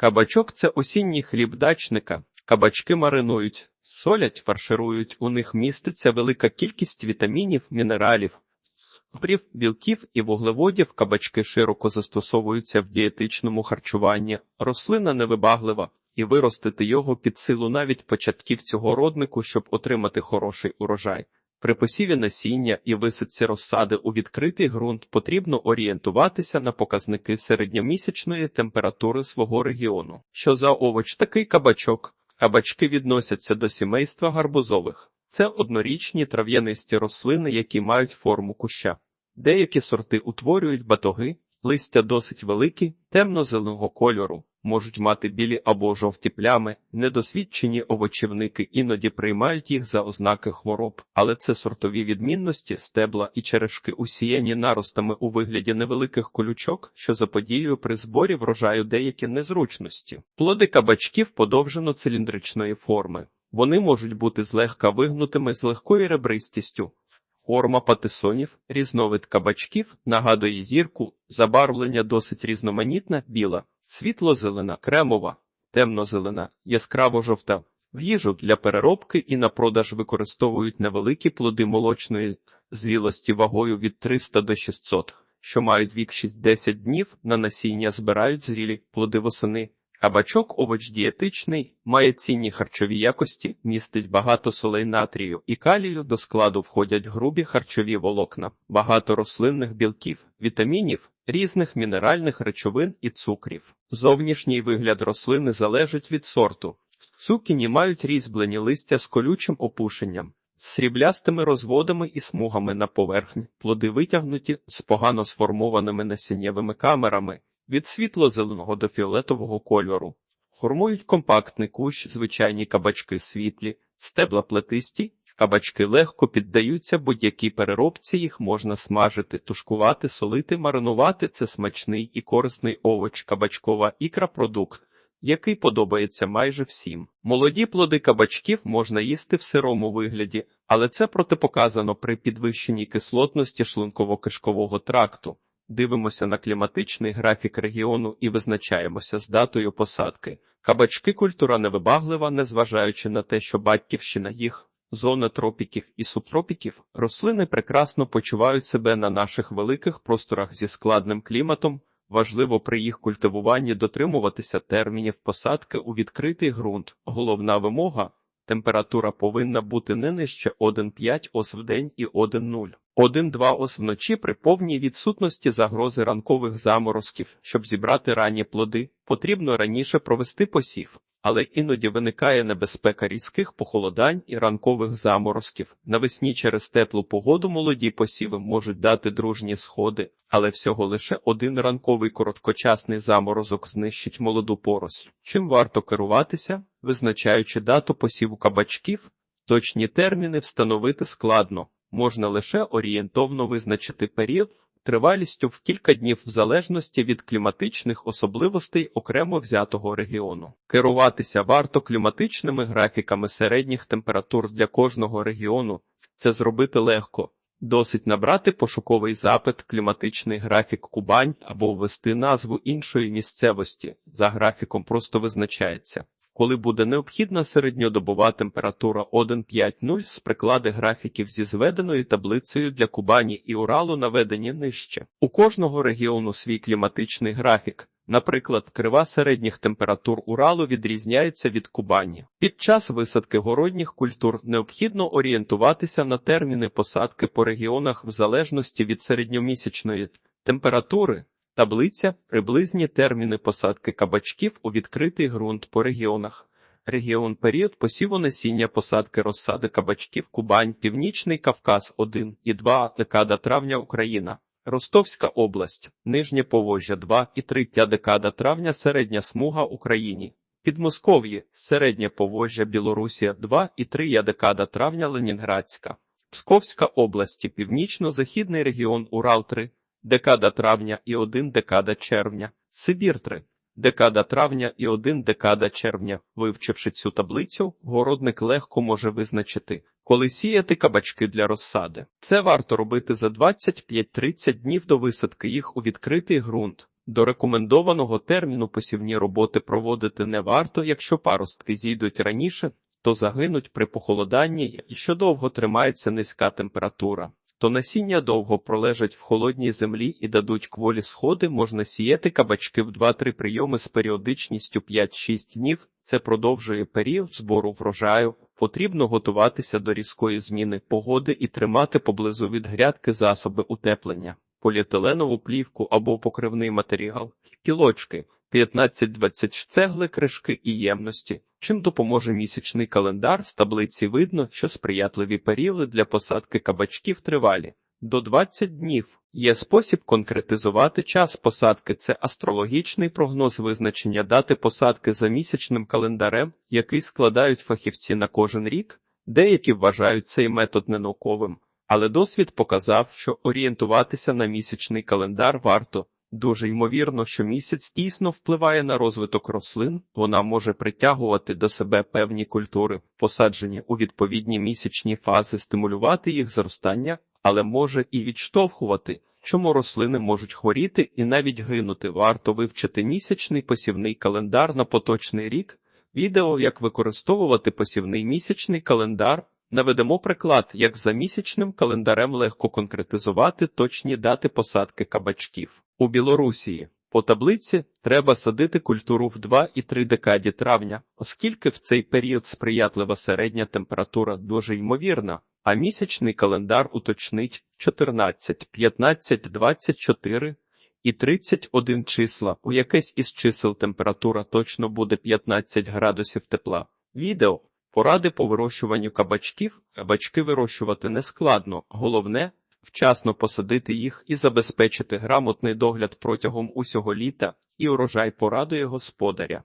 Кабачок це осінній хліб дачника. Кабачки маринують, солять, фарширують. У них міститься велика кількість вітамінів, мінералів, цукрів, білків і вуглеводів. Кабачки широко застосовуються в дієтичному харчуванні. Рослина невибаглива, і виростити його під силу навіть початківцю роднику, щоб отримати хороший урожай. При посіві насіння і висадці розсади у відкритий ґрунт потрібно орієнтуватися на показники середньомісячної температури свого регіону. Що за овоч такий кабачок? Кабачки відносяться до сімейства гарбузових. Це однорічні трав'янисті рослини, які мають форму куща. Деякі сорти утворюють батоги, листя досить великі, темно-зеленого кольору, можуть мати білі або жовті плями. Недосвідчені овочівники іноді приймають їх за ознаки хвороб, але це сортові відмінності, стебла і черешки усіяні наростами у вигляді невеликих колючок, що заподіює при зборі врожаю деякі незручності. Плоди кабачків подовжено-циліндричної форми. Вони можуть бути злегка вигнутими з легкою ребристістю. Форма патисонів, різновид кабачків, нагадує зірку, забарвлення досить різноманітне, біла, світло-зелена, кремова, темно-зелена, яскраво-жовта. В їжу для переробки і на продаж використовують невеликі плоди молочної зрілості вагою від 300 до 600, що мають вік 6-10 днів, на насіння збирають зрілі плоди восени. Кабачок овоч дієтичний, має цінні харчові якості, містить багато солей натрію і калію, до складу входять грубі харчові волокна, багато рослинних білків, вітамінів, різних мінеральних речовин і цукрів. Зовнішній вигляд рослини залежить від сорту. Цукіні мають різьблені листя з колючим опушенням, сріблястими розводами і смугами на поверхні, плоди витягнуті з погано сформованими насіннєвими камерами від світло-зеленого до фіолетового кольору. Формують компактний кущ, звичайні кабачки світлі, стебла плетисті, кабачки легко піддаються будь-якій переробці, їх можна смажити, тушкувати, солити, маринувати. Це смачний і корисний овоч, кабачкова ікра продукт, який подобається майже всім. Молоді плоди кабачків можна їсти в сирому вигляді, але це протипоказано при підвищеній кислотності шлунково-кишкового тракту. Дивимося на кліматичний графік регіону і визначаємося з датою посадки. Кабачки культура невибаглива, незважаючи на те, що батьківщина їх, зона тропіків і субтропіків, рослини прекрасно почувають себе на наших великих просторах зі складним кліматом. Важливо при їх культивуванні дотримуватися термінів посадки у відкритий ґрунт. Головна вимога температура повинна бути не нижче 1,5 ос в день і 1,0. 1-2 ос вночі при повній відсутності загрози ранкових заморозків, щоб зібрати ранні плоди, потрібно раніше провести посів, але іноді виникає небезпека різких похолодань і ранкових заморозків. Навесні через теплу погоду молоді посіви можуть дати дружні сходи, але всього лише один ранковий короткочасний заморозок знищить молоду поросль. Чим варто керуватися, визначаючи дату посіву кабачків, точні терміни встановити складно можна лише орієнтовно визначити період тривалістю в кілька днів в залежності від кліматичних особливостей окремо взятого регіону. Керуватися варто кліматичними графіками середніх температур для кожного регіону. Це зробити легко. Досить набрати пошуковий запит, кліматичний графік Кубань або ввести назву іншої місцевості. За графіком просто визначається коли буде необхідна середньодобова температура 1,5,0 з приклади графіків зі зведеною таблицею для Кубані і Уралу наведені нижче. У кожного регіону свій кліматичний графік. Наприклад, крива середніх температур Уралу відрізняється від Кубані. Під час висадки городніх культур необхідно орієнтуватися на терміни посадки по регіонах в залежності від середньомісячної температури. Таблиця приблизні терміни посадки кабачків у відкритий ґрунт по регіонах. Регіон період посіву насіння посадки розсади кабачків Кубань, Північний Кавказ 1 і 2 декада травня Україна, Ростовська область, Нижнє Поволжя 2 і 3 декада травня Середня смуга Україні, Підмосков'ї, Середнє Поволжя Білорусія 2 і 3 декада травня Ленінградська, Псковська область, Північно-Західний регіон Урал 3 декада травня і один декада червня, Сибір 3. Декада травня і один декада червня. Вивчивши цю таблицю, городник легко може визначити, коли сіяти кабачки для розсади. Це варто робити за 25-30 днів до висадки їх у відкритий ґрунт. До рекомендованого терміну посівні роботи проводити не варто, якщо паростки зійдуть раніше, то загинуть при похолоданні, і що довго тримається низька температура. То насіння довго пролежать в холодній землі і дадуть кволі сходи, можна сіяти кабачки в 2-3 прийоми з періодичністю 5-6 днів. Це продовжує період збору врожаю. Потрібно готуватися до різкої зміни погоди і тримати поблизу від грядки засоби утеплення, поліетиленову плівку або покривний матеріал, кілочки, 15-20 цегли, кришки і ємності. Чим допоможе місячний календар, з таблиці видно, що сприятливі періоди для посадки кабачків тривалі. До 20 днів є спосіб конкретизувати час посадки. Це астрологічний прогноз визначення дати посадки за місячним календарем, який складають фахівці на кожен рік. Деякі вважають цей метод ненауковим, але досвід показав, що орієнтуватися на місячний календар варто. Дуже ймовірно, що місяць дійсно впливає на розвиток рослин, вона може притягувати до себе певні культури, посаджені у відповідні місячні фази, стимулювати їх зростання, але може і відштовхувати, чому рослини можуть хворіти і навіть гинути. Варто вивчити місячний посівний календар на поточний рік. Відео, як використовувати посівний місячний календар. Наведемо приклад, як за місячним календарем легко конкретизувати точні дати посадки кабачків. У Білорусії по таблиці треба садити культуру в 2 і 3 декаді травня, оскільки в цей період сприятлива середня температура дуже ймовірна, а місячний календар уточнить 14, 15, 24 і 31 числа. У якесь із чисел температура точно буде 15 градусів тепла. Відео Поради по вирощуванню кабачків. Кабачки вирощувати не складно. Головне вчасно посадити їх і забезпечити грамотний догляд протягом усього літа, і урожай порадує господаря.